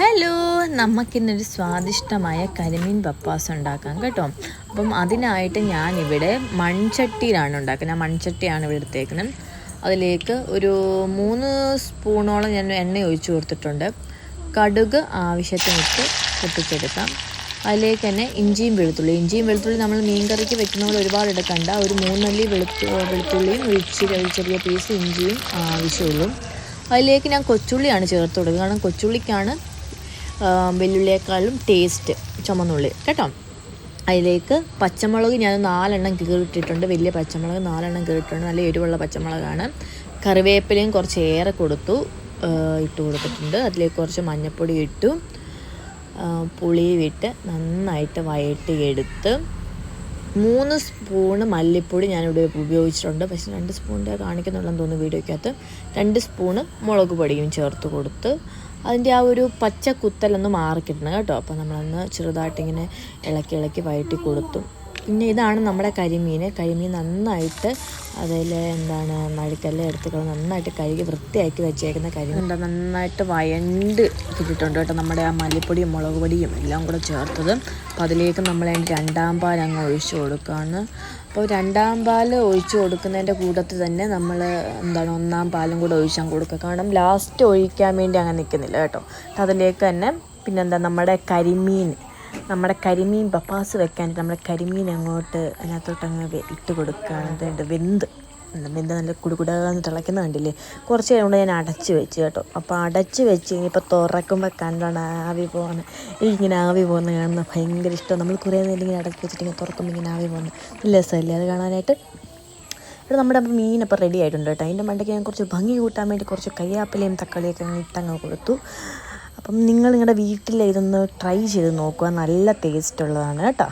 Hello നമുക്കിന്നൊരു സ്വാദിഷ്ടമായ കരിമീൻ പപ്പാസ് ഉണ്ടാക്കാം കേട്ടോ. അപ്പം അതിനായിട്ട് ഞാനിവിടെ മൺചട്ടിയിലാണ് ഉണ്ടാക്കുന്നത്. മൺചട്ടിയാണ് ഇവിടെ എടുത്തേക്കുന്നത്. അതിലേക്ക് ഒരു മൂന്ന് സ്പൂണോളം ഞാൻ എണ്ണ ഒഴിച്ചു കൊടുത്തിട്ടുണ്ട്. കടുക് ആവശ്യത്തിന് ആവശ്യത്തിനിട്ട് പൊട്ടിച്ചെടുക്കാം. അതിലേക്ക് തന്നെ ഇഞ്ചിയും വെളുത്തുള്ളി. ഇഞ്ചിയും വെളുത്തുള്ളി നമ്മൾ മീൻ കറിക്ക് വെക്കുന്ന പോലെ ഒരുപാട് എടുക്കണ്ട. ഒരു മൂന്നല്ലി വെളുത്തു വെളുത്തുള്ളിയും ഒരു ചെറിയ പീസ് ഇഞ്ചിയും ആവശ്യമുള്ളൂ. അതിലേക്ക് ഞാൻ കൊച്ചുള്ളിയാണ് ചേർത്ത് കൊടുക്കുക കാരണം കൊച്ചുള്ളിക്കാണ് വെല്ലുള്ളിയേക്കാളും ടേസ്റ്റ് ചുമന്നുള്ളി. കേട്ടോ? അതിലേക്ക് പച്ചമുളക് ഞാൻ നാലെണ്ണം കീറിയിട്ടിട്ടുണ്ട്. വലിയ പച്ചമുളക് നാലെണ്ണം കീറിയിട്ടുണ്ട്. നല്ല എരിവുള്ള പച്ചമുളകാണ്. കറിവേപ്പിലയും കുറച്ച് ഏറെ കൊടുത്തു. ഇട്ട് കൊടുത്തിട്ടുണ്ട്. അതിലേക്ക് കുറച്ച് മഞ്ഞൾപ്പൊടി ഇട്ടു. പുളിയും ഇട്ട് നന്നായിട്ട് വഴട്ടിയെടുത്ത് മൂന്ന് സ്പൂണ് മല്ലിപ്പൊടി ഞാനിവിടെ ഉപയോഗിച്ചിട്ടുണ്ട്. പക്ഷേ രണ്ട് സ്പൂണിന്റെ കാണിക്കുന്നുള്ളതെന്ന് തോന്നുന്നു വീഡിയോയ്ക്കകത്ത്. രണ്ട് സ്പൂണ് മുളക് പൊടിയും ചേർത്ത് കൊടുത്ത് അതിന്റെ ആ ഒരു പച്ച കുത്തലൊന്ന് മാറിക്കിട്ടണം കേട്ടോ. അപ്പോൾ നമ്മളൊന്ന് ചെറുതായിട്ടിങ്ങനെ ഇളക്കി ഇളക്കി വഴറ്റി കൊടുത്തു. പിന്നെ ഇതാണ് നമ്മുടെ കരിമീൻ. കരിമീൻ നന്നായിട്ട് അതിൽ എന്താണ് മഴക്കല്ല എടുത്തുകൊണ്ട് നന്നായിട്ട് കഴുകി വൃത്തിയാക്കി വെച്ചേക്കുന്ന കരിമീൻ. എന്താ നന്നായിട്ട് വയണ്ട് കിട്ടിയിട്ടുണ്ട് കേട്ടോ നമ്മുടെ ആ മല്ലിപ്പൊടിയും മുളക് പൊടിയും എല്ലാം കൂടെ ചേർത്തത്. അപ്പോൾ അതിലേക്ക് നമ്മൾ അതിന്റെ രണ്ടാം പാൽ അങ്ങ് ഒഴിച്ചു കൊടുക്കുകയാണ് അപ്പോൾ രണ്ടാം പാൽ ഒഴിച്ചു കൊടുക്കുന്നതിന്റെ കൂട്ടത്തിൽ തന്നെ നമ്മൾ എന്താണ് ഒന്നാം പാലും കൂടെ ഒഴിച്ചാൽ കൊടുക്കുക. കാരണം ലാസ്റ്റ് ഒഴിക്കാൻ വേണ്ടി അങ്ങനെ നിൽക്കുന്നില്ല കേട്ടോ. അതിലേക്ക് തന്നെ പിന്നെന്താ നമ്മുടെ കരിമീൻ നമ്മുടെ കരിമീൻ പപ്പാസ് വെക്കാൻ നമ്മുടെ കരിമീൻ അങ്ങോട്ട് അതിനകത്തോട്ട് അങ്ങ് ഇട്ട് കൊടുക്കുകയാണ് അതുകൊണ്ട് വെന്ത്. വെന്ത് നല്ല കുടുകുടാന്ന് തിളയ്ക്കുന്ന കണ്ടില്ലേ? കുറച്ച് കഴിയുമ്പോൾ ഞാൻ അടച്ച് വെച്ച് കേട്ടോ. അപ്പോൾ അടച്ച് വെച്ച് ഇനിയിപ്പോൾ തുറക്കുമ്പോൾ കണ്ടാണ് ആവി പോകുന്നത് ഇങ്ങനെ ആവി പോകുന്നത് കാണുന്നത് ഭയങ്കര ഇഷ്ടം. നമ്മൾ കുറേ നേരം ഇങ്ങനെ അടച്ച് വെച്ചിട്ട് ഇങ്ങനെ തുറക്കുമ്പോൾ ഇങ്ങനെ ആവി പോകുന്നത് നല്ല രസമല്ലേ അത് കാണാനായിട്ട്? ഇവിടെ നമ്മുടെ അപ്പോൾ മീൻ അപ്പോൾ റെഡി ആയിട്ടുണ്ട് കേട്ടോ. അതിന്റെ മണ്ടയ്ക്ക് ഞാൻ കുറച്ച് ഭംഗി കൂട്ടാൻ വേണ്ടി കുറച്ച് കരിയാപ്പിലയും തക്കാളിയൊക്കെ ഇട്ടങ്ങ് കൊടുത്തു. അപ്പം നിങ്ങൾ നിങ്ങളുടെ വീട്ടിൽ ഇതൊന്ന് ട്രൈ ചെയ്ത് നോക്കുക നല്ല ടേസ്റ്റ് ഉള്ളതാണ് കേട്ടോ.